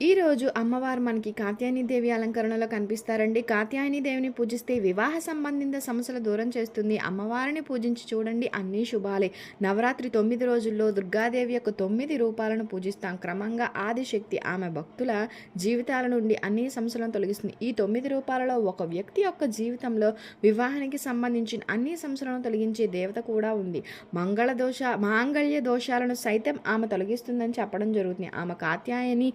ఈరోజు అమ్మవారు మనకి కాత్యాయని దేవి అలంకరణలో కనిపిస్తారండి. కాత్యాయని దేవిని పూజిస్తే వివాహ సంబంధిత సమస్యలు దూరం చేస్తుంది. అమ్మవారిని పూజించి చూడండి అన్నీ శుభాలే. నవరాత్రి తొమ్మిది రోజుల్లో దుర్గాదేవి యొక్క తొమ్మిది రూపాలను పూజిస్తాం. క్రమంగా ఆదిశక్తి ఆమె భక్తుల జీవితాల నుండి అన్ని సమస్యలను తొలగిస్తుంది. ఈ తొమ్మిది రూపాలలో ఒక వ్యక్తి యొక్క జీవితంలో వివాహానికి సంబంధించిన అన్ని సమస్యలను తొలగించే దేవత కూడా ఉంది. మంగళ దోష మాంగళ్య దోషాలను సైతం ఆమె తొలగిస్తుందని చెప్పడం జరుగుతుంది. ఆమె కాత్యాయని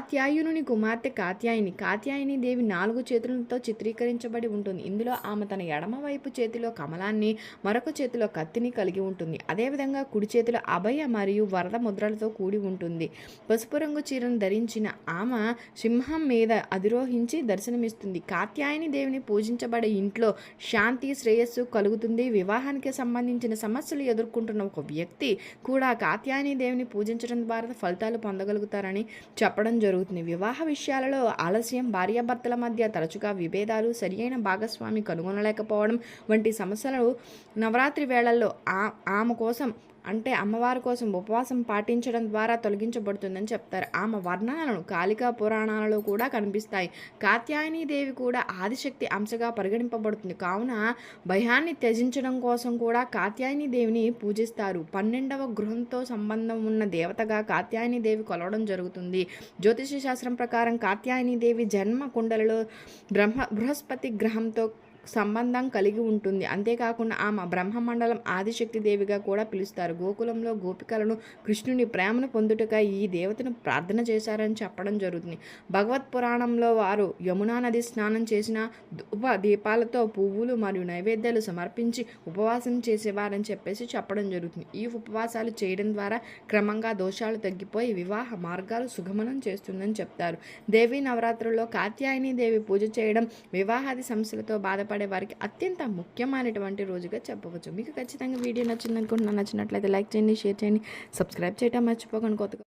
కాత్యాయునుని కుమార్తె కాత్యాయిని. కాత్యాయిని దేవి నాలుగు చేతులతో చిత్రీకరించబడి ఉంటుంది. ఇందులో ఆమె తన ఎడమ వైపు చేతిలో కమలాన్ని మరొక చేతిలో కత్తిని కలిగి ఉంటుంది. అదేవిధంగా కుడి చేతిలో అభయ మరియు వరద ముద్రలతో కూడి ఉంటుంది. పసుపు రంగు చీరను ధరించిన ఆమె సింహం మీద అధిరోహించి దర్శనమిస్తుంది. కాత్యాయని దేవిని పూజించబడే ఇంట్లో శాంతి శ్రేయస్సు కలుగుతుంది. వివాహానికి సంబంధించిన సమస్యలు ఎదుర్కొంటున్న ఒక వ్యక్తి కూడా కాత్యాయని దేవిని పూజించడం ద్వారా ఫలితాలు పొందగలుగుతారని చెప్పడం జరుగుతుంది. వివాహ విషయాలలో ఆలస్యం భార్యాభర్తల మధ్య తరచుగా విభేదాలు సరియైన భాగస్వామి కనుగొనలేకపోవడం వంటి సమస్యలు నవరాత్రి వేళల్లో ఆ ఆమె కోసం అంటే అమ్మవారి కోసం ఉపవాసం పాటించడం ద్వారా తొలగించబడుతుందని చెప్తారు. ఆమె వర్ణనలను కాళికా పురాణాలలో కూడా కనిపిస్తాయి. కాత్యాయని దేవి కూడా ఆదిశక్తి అంశగా పరిగణింపబడుతుంది. కావున భయాన్ని త్యజించడం కోసం కూడా కాత్యాయని దేవిని పూజిస్తారు. పన్నెండవ గృహంతో సంబంధం ఉన్న దేవతగా కాత్యాయని దేవి కొలవడం జరుగుతుంది. జ్యోతిష శాస్త్రం ప్రకారం కాత్యాయని దేవి జన్మ కుండలలో బ్రహ్మ బృహస్పతి గ్రహంతో సంబంధం కలిగి ఉంటుంది. అంతేకాకుండా ఆమె బ్రహ్మమండలం ఆదిశక్తి దేవిగా కూడా పిలుస్తారు. గోకులంలో గోపికలను కృష్ణుని ప్రేమను పొందుటగా ఈ దేవతను ప్రార్థన చేశారని చెప్పడం జరుగుతుంది. భగవత్ పురాణంలో వారు యమునా నది స్నానం చేసిన ధూప దీపాలతో పువ్వులు మరియు నైవేద్యాలు సమర్పించి ఉపవాసం చేసేవారని చెప్పేసి చెప్పడం జరుగుతుంది. ఈ ఉపవాసాలు చేయడం ద్వారా క్రమంగా దోషాలు తగ్గిపోయి వివాహ మార్గాలు సుగమనం చేస్తుందని చెప్తారు. దేవీ నవరాత్రుల్లో కాత్యాయని దేవి పూజ చేయడం వివాహాది సమస్యలతో బాధపడే వారికి అత్యంత ముఖ్యమైనటువంటి రోజుగా చెప్పవచ్చు. మీకు ఖచ్చితంగా వీడియో నచ్చిందనుకుంటున్నా నచ్చినట్లయితే లైక్ చేయండి షేర్ చేయండి సబ్స్క్రైబ్ చేయటం మర్చిపోకండి. కొత్తగా